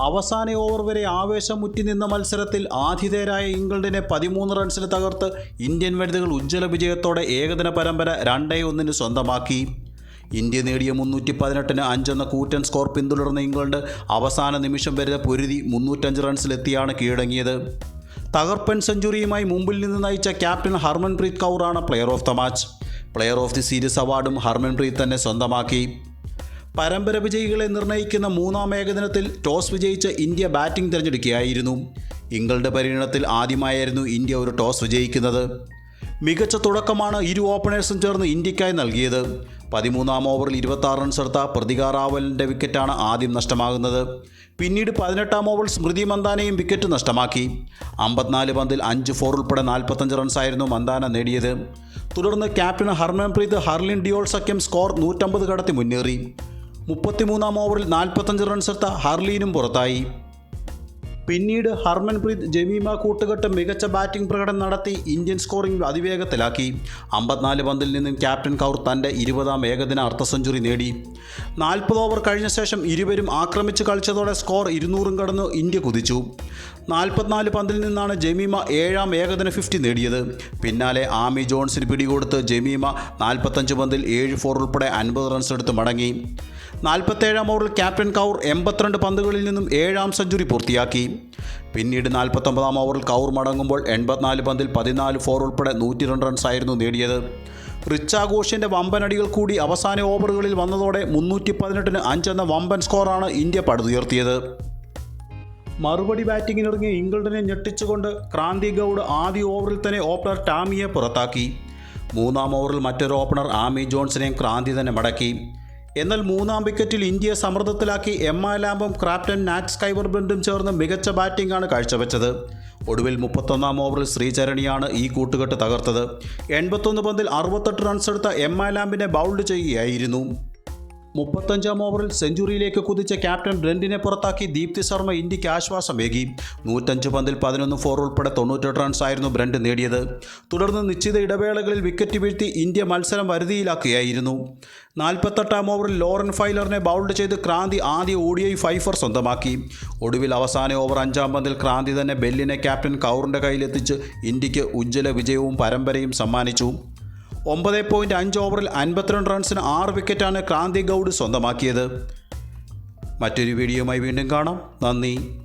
അവസാന ഓവർ വരെ ആവേശം മുറ്റിനിന്ന മത്സരത്തിൽ ആതിഥേയരായ ഇംഗ്ലണ്ടിനെ പതിമൂന്ന് റൺസിന് തകർത്ത് ഇന്ത്യൻ വനിതകൾ ഉജ്ജ്വല വിജയത്തോടെ ഏകദിന പരമ്പര രണ്ടേ ഒന്നിന് സ്വന്തമാക്കി. ഇന്ത്യ നേടിയ മുന്നൂറ്റി പതിനെട്ടിന് അഞ്ചെന്ന കൂറ്റൻ സ്കോർ പിന്തുടർന്ന ഇംഗ്ലണ്ട് അവസാന നിമിഷം വരെ പൊരുതി മുന്നൂറ്റഞ്ച് റൺസിലെത്തിയാണ് കീഴടങ്ങിയത്. തകർപ്പൻ സെഞ്ചുറിയുമായി മുമ്പിൽ നിന്ന് നയിച്ച captain Harmanpreet കൗറാണ് player of the match. Player of the series അവാർഡും ഹർമൻപ്രീത് തന്നെ സ്വന്തമാക്കി. പരമ്പര വിജയികളെ നിർണയിക്കുന്ന മൂന്നാം ഏകദിനത്തിൽ ടോസ് വിജയിച്ച ഇന്ത്യ ബാറ്റിംഗ് തിരഞ്ഞെടുക്കുകയായിരുന്നു. ഇംഗ്ലണ്ട് പര്യടനത്തിൽ ആദ്യമായായിരുന്നു ഇന്ത്യ ഒരു ടോസ് വിജയിക്കുന്നത്. മികച്ച തുടക്കമാണ് ഇരു ഓപ്പണേഴ്സും ചേർന്ന് ഇന്ത്യക്കായി നൽകിയത്. പതിമൂന്നാം ഓവറിൽ ഇരുപത്തി റൺസ് എടുത്ത പ്രതികാർ റാവലിന്റെ വിക്കറ്റാണ് ആദ്യം നഷ്ടമാകുന്നത്. പിന്നീട് പതിനെട്ടാം ഓവറിൽ സ്മൃതി മന്ദാനയും വിക്കറ്റ് നഷ്ടമാക്കി. അമ്പത്തിനാല് പന്തിൽ അഞ്ച് ഫോർ ഉൾപ്പെടെ നാൽപ്പത്തഞ്ച് റൺസായിരുന്നു മന്ദാന നേടിയത്. തുടർന്ന് ക്യാപ്റ്റൻ ഹർമൻപ്രീത് ഹർലിൻ ഡിയോൾ സഖ്യം സ്കോർ നൂറ്റമ്പത് കടത്തി മുന്നേറി. മുപ്പത്തിമൂന്നാം ഓവറിൽ നാൽപ്പത്തഞ്ച് റൺസെടുത്ത ഹാർലീനും പുറത്തായി. പിന്നീട് ഹർമൻപ്രീത് ജമീമ കൂട്ടുകെട്ട് മികച്ച ബാറ്റിംഗ് പ്രകടനം നടത്തി ഇന്ത്യൻ സ്കോറിംഗ് അതിവേഗത്തിലാക്കി. അമ്പത്തിനാല് പന്തിൽ നിന്നും ക്യാപ്റ്റൻ കൗർ തന്റെ ഇരുപതാം ഏകദിന അർദ്ധ സെഞ്ചുറി നേടി. നാൽപ്പത് ഓവർ കഴിഞ്ഞ ശേഷം ഇരുവരും ആക്രമിച്ച് കളിച്ചതോടെ സ്കോർ ഇരുന്നൂറും കടന്ന് ഇന്ത്യ കുതിച്ചു. നാൽപ്പത്തിനാല് പന്തിൽ നിന്നാണ് ജമീമ ഏഴാം ഏകദിന ഫിഫ്റ്റി നേടിയത്. പിന്നാലെ ആമി ജോൺസിന് പിടികൊടുത്ത് ജമീമ നാൽപ്പത്തഞ്ച് പന്തിൽ ഏഴ് ഫോർ ഉൾപ്പെടെ അൻപത് റൺസ് എടുത്ത് മടങ്ങി. നാൽപ്പത്തേഴാം ഓവറിൽ ക്യാപ്റ്റൻ കൗർ എൺപത്തിരണ്ട് പന്തുകളിൽ നിന്നും ഏഴാം സെഞ്ചുറി പൂർത്തിയാക്കി. പിന്നീട് നാൽപ്പത്തൊമ്പതാം ഓവറിൽ കൗർ മടങ്ങുമ്പോൾ എൺപത്തിനാല് പന്തിൽ പതിനാല് ഫോർ ഉൾപ്പെടെ നൂറ്റി രണ്ട് റൺസായിരുന്നു നേടിയത്. റിച്ചാഘോഷിന്റെ വമ്പനടികൾ കൂടി അവസാന ഓവറുകളിൽ വന്നതോടെ മുന്നൂറ്റി പതിനെട്ടിന് അഞ്ചെന്ന വമ്പൻ സ്കോറാണ് ഇന്ത്യ പടുതുയർത്തിയത്. മറുപടി ബാറ്റിങ്ങിനിറങ്ങിയ ഇംഗ്ലണ്ടിനെ ഞെട്ടിച്ചുകൊണ്ട് ക്രാന്തി ഗൗഡ് ആദ്യ ഓവറിൽ തന്നെ ഓപ്പണർ ടാമിയെ പുറത്താക്കി. മൂന്നാം ഓവറിൽ മറ്റൊരു ഓപ്പണർ ആമി ജോൺസിനെയും ക്രാന്തി തന്നെ മടക്കി. എന്നാൽ മൂന്നാം വിക്കറ്റിൽ ഇന്ത്യയെ സമ്മർദ്ദത്തിലാക്കി എം ആ ലാമ്പും ക്രാപ്റ്റൻ നാറ്റ് സ്കൈവർ ബ്രണ്ടും ചേർന്ന് മികച്ച ബാറ്റിംഗാണ് കാഴ്ചവെച്ചത്. ഒടുവിൽ മുപ്പത്തൊന്നാം ഓവറിൽ ശ്രീചരണിയാണ് ഈ കൂട്ടുകെട്ട് തകർത്തത്. എൺപത്തൊന്ന് പന്തിൽ അറുപത്തെട്ട് റൺസ് എടുത്ത എം ആ ലാമ്പിനെ ബൗൾഡ് ചെയ്യുകയായിരുന്നു. മുപ്പത്തഞ്ചാം ഓവറിൽ സെഞ്ചുറിയിലേക്ക് കുതിച്ച ക്യാപ്റ്റൻ ബ്രണ്ടിനെ പുറത്താക്കി ദീപ്തി ശർമ്മ ഇന്ത്യയ്ക്ക് ആശ്വാസമേകി നൂറ്റഞ്ച് പന്തിൽ പതിനൊന്ന് ഫോർ ഉൾപ്പെടെ തൊണ്ണൂറ്റെട്ട് റൺസ് ആയിരുന്നു ബ്രണ്ട് നേടിയത്. തുടർന്ന് നിശ്ചിത ഇടവേളകളിൽ വിക്കറ്റ് വീഴ്ത്തി ഇന്ത്യ മത്സരം വരുതിയിലാക്കുകയായിരുന്നു. നാൽപ്പത്തെട്ടാം ഓവറിൽ ലോറൻ ഫൈലറിനെ ബൗൾഡ് ചെയ്ത് ക്രാന്തി ആദ്യ ഓടിയായി ഫൈഫർ സ്വന്തമാക്കി. ഒടുവിൽ അവസാന ഓവർ അഞ്ചാം പന്തിൽ ക്രാന്തി തന്നെ ബെല്ലിനെ ക്യാപ്റ്റൻ കൗറിന്റെ കയ്യിലെത്തിച്ച് ഇന്ത്യയ്ക്ക് ഉജ്ജ്വല വിജയവും പരമ്പരയും സമ്മാനിച്ചു. ഒമ്പത് പോയിന്റ് അഞ്ച് ഓവറിൽ അൻപത്തിരണ്ട് റൺസിന് ആറ് വിക്കറ്റാണ് ക്രാന്തി ഗൗഡ് സ്വന്തമാക്കിയത്. മറ്റൊരു വീഡിയോയുമായി വീണ്ടും കാണാം. നന്ദി.